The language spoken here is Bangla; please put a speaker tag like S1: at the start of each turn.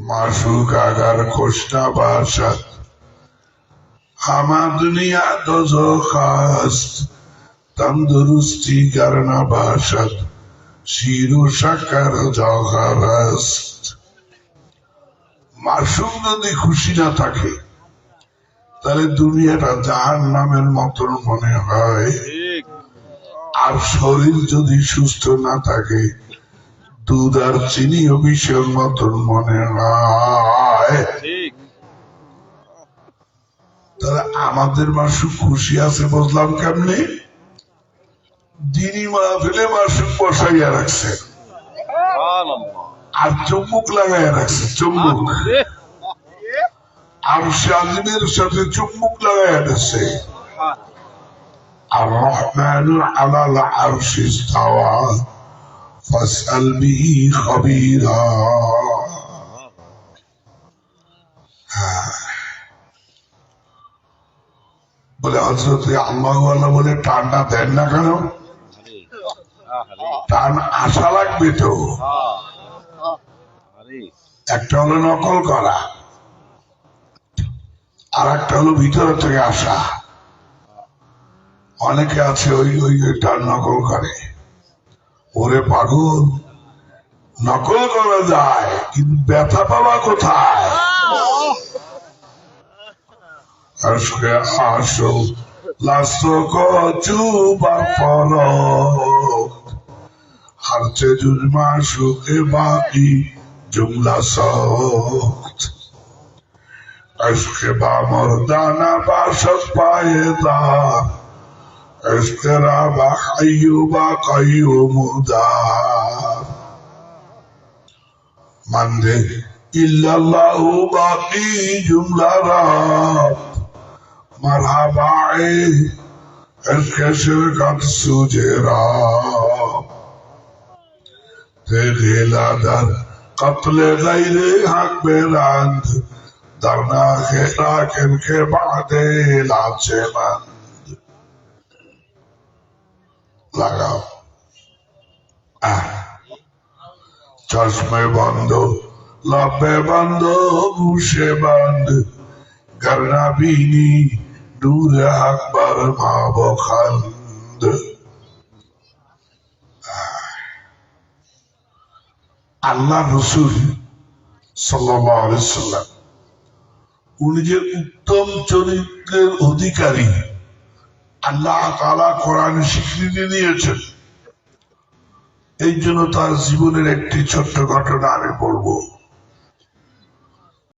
S1: माशूक अगर खुश न बाशद हमा दुनिया दो खास्त तंदुरुस्ती कर न बाशद শিরু সাকার জগারাস্ত মাসুম যদি খুশি না থাকে তাহলে দুনিয়াটা জাহান নামের মতন মনে হয়
S2: ঠিক
S1: আর শরীর যদি সুস্থ না থাকে দুধ আর চিনি অভিষেক মতন মনে হয়। তাহলে আমাদের মাসুক খুশি আছে বুঝলাম কেমনে? দিনই মাহফিলে মাসুক বসাইয়া রাখছে। আর চুম্বুক লাগাইয়া রাখছে চুম্বুক
S2: আরে,
S1: আর শালিমের সাথে চুম্বুক লাগাইয়া রাখছে আর রহমান আলাল আরশ ইস্তাওয়া বিহি খবীরা হ্যাঁ। বলে হজরত বলে, টানটা দেন না কেন? টান আশা লাগবে তো। একটা হলো নকল করা আর একটা হলো ভিতর থেকে আসা। অনেকে আছে ওই ওই টান নকল করে। ওরে পাগল, নকল করা যায়, কিন্তু ব্যথা পাওয়া কোথায়? হারছে জুজমা সুখে বাকি, জুমলা সুখে আজকে বামর দানা পায়ে দা اجتناب حيوب قيوم دار من ده إلا الله باقي جملة راب مرحبا عشق شركت سوجه راب تغيلا در قتل غير حق براند درنا خيراك انك بعد لا چمند লাগাও। চশমে বন্ধ লব্বে বন্ধ ঘুষে বন্ধ। করনা বিনি নূর আকবর মা বখন্দ আল্লাহ রসুল সাল্লাম উনি যে উত্তম চরিত্রের অধিকারী আল্লাহ তালা কোরআন স্বীকৃতি দিয়েছেন। এই জন্য তার জীবনের একটি ছোট্ট ঘটনা আমি বলব।